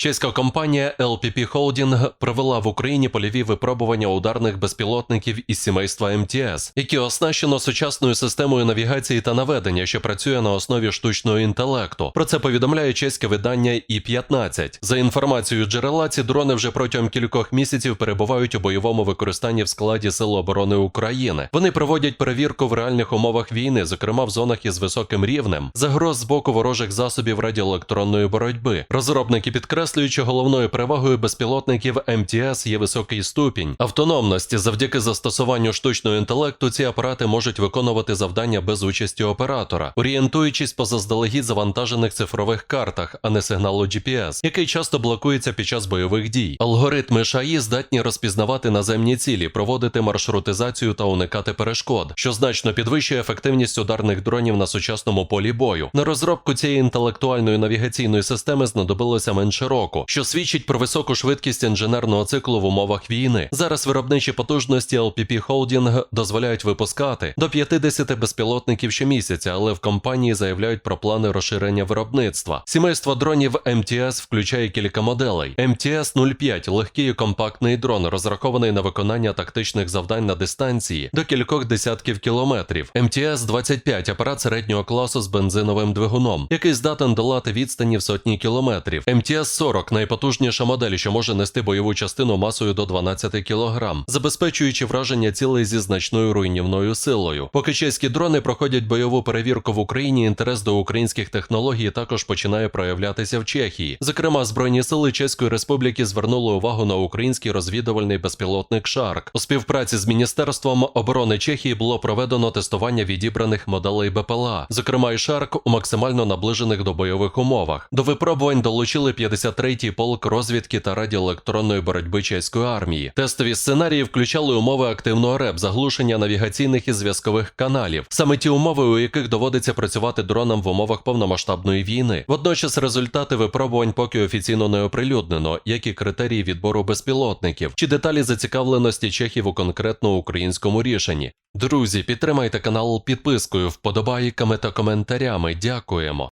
Чеська компанія LPP Holding провела в Україні польові випробування ударних безпілотників із сімейства МТС, які оснащено сучасною системою навігації та наведення, що працює на основі штучного інтелекту. Про це повідомляє чеське видання І-15. За інформацією джерела, ці дрони вже протягом кількох місяців перебувають у бойовому використанні в складі Сил оборони України. Вони проводять перевірку в реальних умовах війни, зокрема в зонах із високим рівнем, загроз з боку ворожих засобів радіоелектронної боротьби. Розробники підкреслюють, що головною перевагою безпілотників МТС є високий ступінь автономності. Завдяки застосуванню штучного інтелекту ці апарати можуть виконувати завдання без участі оператора, орієнтуючись по заздалегідь завантажених цифрових картах, а не сигналу GPS, який часто блокується під час бойових дій. Алгоритми ШАІ здатні розпізнавати наземні цілі, проводити маршрутизацію та уникати перешкод, що значно підвищує ефективність ударних дронів на сучасному полі бою. На розробку цієї інтелектуальної навігаційної системи знадобилося менше року, року, що свідчить про високу швидкість інженерного циклу в умовах війни. Зараз виробничі потужності LPP Holding дозволяють випускати до 50 безпілотників щомісяця, але в компанії заявляють про плани розширення виробництва. Сімейство дронів ем МТС включає кілька моделей. Ем МТС-05 легкий і компактний дрон, розрахований на виконання тактичних завдань на дистанції до кількох десятків кілометрів. Ем МТС-25 апарат середнього класу з бензиновим двигуном, який здатен долати відстані в сотні кілометрів. МТС-40 Т-40 найпотужніша модель, що може нести бойову частину масою до 12 кг, забезпечуючи враження цілей зі значною руйнівною силою. Поки чеські дрони проходять бойову перевірку в Україні, інтерес до українських технологій також починає проявлятися в Чехії. Зокрема, збройні сили Чеської Республіки звернули увагу на український розвідувальний безпілотник Шарк. У співпраці з міністерством оборони Чехії було проведено тестування відібраних моделей БПЛА, зокрема і Шарк у максимально наближених до бойових умовах. До випробувань долучили 50 53-й полк розвідки та радіоелектронної боротьби чеської армії. Тестові сценарії включали умови активного РЕП, заглушення навігаційних і зв'язкових каналів, саме ті умови, у яких доводиться працювати дронам в умовах повномасштабної війни. Водночас результати випробувань поки офіційно не оприлюднено, як і критерії відбору безпілотників чи деталі зацікавленості чехів у конкретно українському рішенні. Друзі, підтримайте канал підпискою, вподобайками та коментарями. Дякуємо.